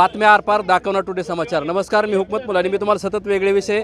बातम्या आरपार दाखवणार टुडे समाचार. नमस्कार मी हुकमत मुलानी. मी तुम्हाला सतत वेगळे विषय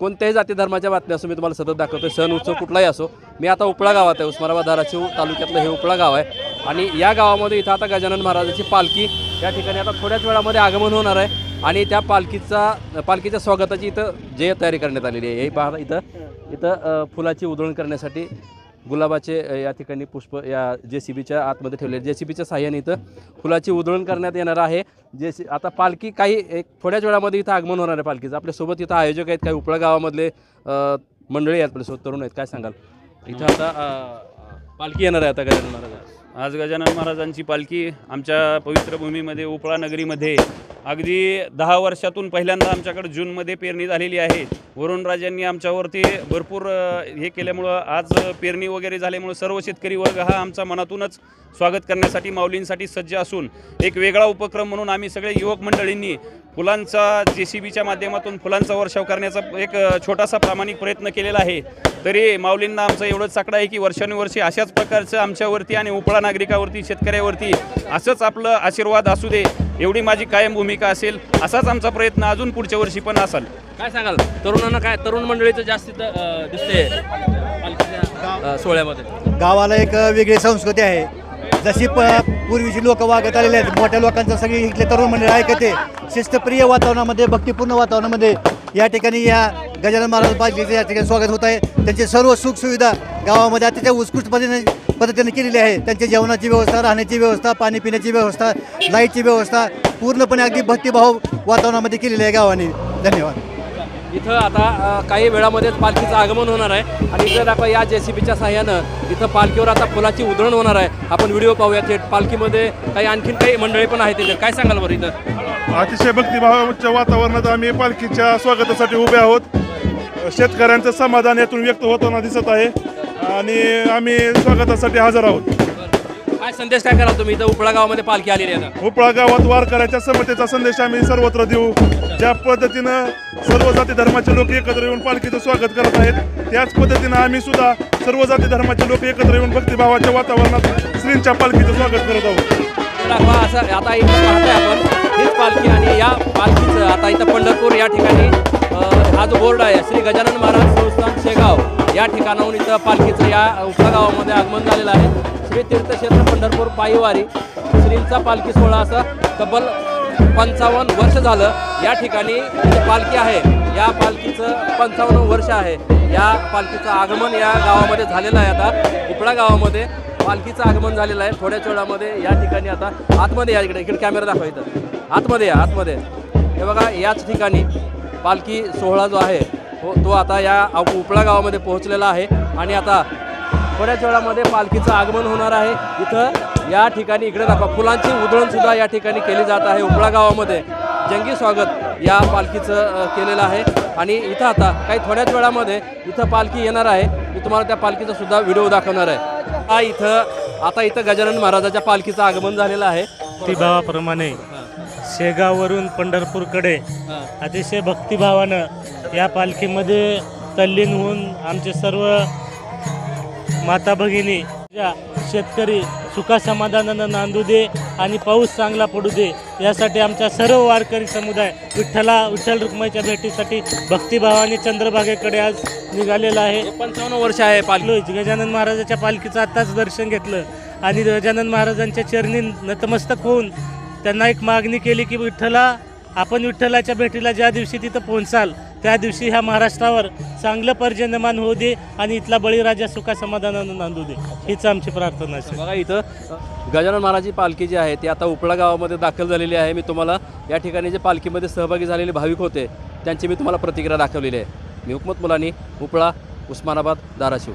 कोणत्याही जाती धर्माच्या बातम्या असो मी तुम्हाला सतत दाखवतो सण उत्सव कुठलाही असो मी आता उपळा गावात आहे. उस्मानाबाद धाराशिव तालुक्यातलं हे उपळा गाव आहे. आणि या गावामध्ये इथं आता गजानन महाराजाची पालखी या ठिकाणी आता थोड्याच वेळामध्ये आगमन होणार आहे. आणि त्या पालखीचा पालखीच्या स्वागताची इथं जे तयारी करण्यात आलेली आहे. हे पहा इथं इथं फुलाची उधळण करण्यासाठी गुलाबाचे या ठिकाणी पुष्प या जे सी बीच्या आतमध्ये ठेवले जे सी बीच्या साह्याने इथं फुलाची उधळण करण्यात येणार आहे. जे सी आता पालखी काही एक थोड्याच वेळामध्ये इथं आगमन होणार आहे पालखीचं. आपल्यासोबत इथं आयोजक आहेत काही उपळा गावामधले मंडळी आहेत आपल्यासोबत तरुण आहेत. काय सांगाल? इथं आता पालखी येणार आहे आता गजानन महाराज आज गजानन महाराजांची पालखी आमच्या पवित्र भूमीमध्ये उपळा नगरीमध्ये अगदी दहा वर्षातून पहिल्यांदा आमच्याकडे जूनमध्ये पेरणी झालेली आहे. वरुणराजांनी आमच्यावरती भरपूर हे केल्यामुळं आज पेरणी वगैरे झाल्यामुळं सर्व शेतकरी वर्ग हा आमचा मनातूनच स्वागत करण्यासाठी माऊलींसाठी सज्ज असून एक वेगळा उपक्रम म्हणून आम्ही सगळे युवक मंडळींनी फुलांचा जे सी बीच्या माध्यमातून फुलांचा वर्षाव करण्याचा एक छोटासा प्रामाणिक प्रयत्न केलेला आहे. तरी माऊलींना आमचं एवढंच साकडं आहे की वर्षानुवर्षी अशाच प्रकारचं आमच्यावरती आणि उपळा नागरिकावरती शेतकऱ्यावरती असंच आपलं आशीर्वाद असू दे. एवढी माझी कायम भूमिका असेल असाच आमचा प्रयत्न अजून पुढच्या वर्षी पण असाल. काय सांगाल? तरुणांना काय तरुण मंडळीचं जास्त दिसते सोहळ्यामध्ये. गावाला एक वेगळी संस्कृती आहे. जशी प पूर्वीची लोक वागत आलेले आहेत मोठ्या लोकांचं सगळी इथले तरुण मंडळी ऐकते शिस्तप्रिय वातावरणामध्ये भक्तिपूर्ण वातावरणामध्ये या ठिकाणी या गजानन महाराज पालखीचे या ठिकाणी स्वागत होत आहे. त्यांची सर्व सुखसुविधा गावामध्ये अतिशय उत्कृष्ट पद्धतीने पद्धतीने केलेली आहे. त्यांच्या जेवणाची व्यवस्था राहण्याची व्यवस्था पाणी पिण्याची व्यवस्था लाईटची व्यवस्था पूर्णपणे अगदी भक्तिभाव वातावरणामध्ये केलेली आहे गावाने. धन्यवाद. इथं आता काही वेळामध्येच पालखीचं आगमन होणार आहे. आणि इथं दाखवा या जे सी बीच्या साह्यानं इथं पालखीवर आता फुलाची उधळण होणार आहे. आपण व्हिडिओ पाहूया थेट पालखीमध्ये काही आणखीन काही मंडळी पण आहेत तिथे काय सांगाल बरं इथं? अतिशय भक्तिभावाच्या वातावरणात आम्ही पालखीच्या स्वागतासाठी उभे आहोत. शेतकऱ्यांचं समाधान यातून व्यक्त होताना दिसत आहे. आणि आम्ही स्वागतासाठी हजर आहोत. काय संदेश काय कराल तुम्ही? इथं उपळा गावामध्ये पालखी आलेली आहे ना. उपळा गावात वारकऱ्याच्या समतेचा संदेश आम्ही सर्वत्र देऊ. ज्या पद्धतीनं सर्व जाती धर्माचे लोक एकत्र येऊन पालखीचं स्वागत करत आहेत त्याच पद्धतीनं आम्ही सुद्धा सर्व जाती धर्माचे लोक एकत्र येऊन भक्तिभावाच्या वातावरणात श्रींच्या पालखीचं स्वागत करत आहोत. दाखवा असं आता इथं पाहतोय आपण. हीच पालखी आणि या पालखीचं आता इथं पंढरपूर या ठिकाणी हा जो बोर्ड आहे. श्री गजानन महाराज संस्थान शेगाव. या ठिकाणाहून इथं पालखीचं या उपगावामध्ये गावामध्ये आगमन झालेलं आहे. श्री तीर्थक्षेत्र पंढरपूर पायीवारी श्रींचा पालखी सोहळा असं तब्बल पंचावन्न वर्ष झालं या ठिकाणी पालखी आहे. या पालखीचं पंचावन्न वर्ष आहे. या पालखीचं आगमन या गावामध्ये झालेलं आहे आता. उपळा गावामध्ये पालखीचं आगमन झालेलं आहे. थोड्याच वेळामध्ये या ठिकाणी आता आतमध्ये या इकडे. इकडे कॅमेरा दाखवा इथं. आतमध्ये या आतमध्ये. हे बघा याच ठिकाणी पालखी सोहळा जो आहे तो तो आता या उपळा गावामध्ये पोहोचलेला आहे आणि आता थोड्याच वेळामध्ये पालखीचं आगमन होणार आहे. इथं या ठिकाणी इकडे दाखवा फुलांची उधळणसुद्धा या ठिकाणी केली जात आहे उपळा गावामध्ये. जंगी स्वागत या पालखीचं केलेलं आहे आणि इथं आता काही थोड्याच वेळामध्ये इथं पालखी येणार आहे. मी तुम्हाला त्या पालखीचा सुद्धा व्हिडिओ दाखवणार आहे. हा इथं आता इथं गजानन महाराजाच्या पालखीचं आगमन झालेलं आहे. भक्तिभावाप्रमाणे शेगाववरून पंढरपूरकडे. अतिशय भक्तिभावानं या पालखीमध्ये तल्लीन होऊन आमचे सर्व माता भगिनी ज्या शेतकरी सुखासमाधानानं नांदू दे आणि पाऊस चांगला पडू दे यासाठी आमचा सर्व वारकरी समुदाय विठ्ठला विठ्ठल रुक्माईच्या भेटीसाठी भक्तिभावाने चंद्रभागेकडे आज निघालेला आहे. पंचावन्न वर्ष आहे पालखी. गजानन महाराजाच्या पालखीचं आत्ताच दर्शन घेतलं आणि गजानन महाराजांच्या चरणी नतमस्तक होऊन त्यांना एक मागणी केली की विठ्ठला आपण विठ्ठलाच्या भेटीला ज्या दिवशी तिथं पोहोचाल त्या दिवशी ह्या महाराष्ट्रावर चांगलं पर्जन्यमान होऊ दे आणि इथला बळीराजा सुखा समाधानानं नांदू दे. हीच आमची प्रार्थना असेल बघा इथं गजानन महाराजची पालखी जी आहे ती आता उपळा गावामध्ये दाखल झालेली आहे. मी तुम्हाला या ठिकाणी जे पालखीमध्ये सहभागी झालेले भाविक होते त्यांची मी तुम्हाला प्रतिक्रिया दाखवलेली आहे. मी हुकमत मुलानी उपळा उस्मानाबाद धाराशिव.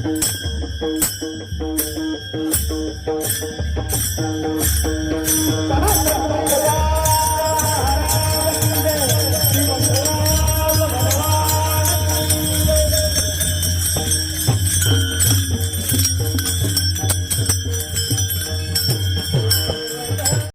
Thank you.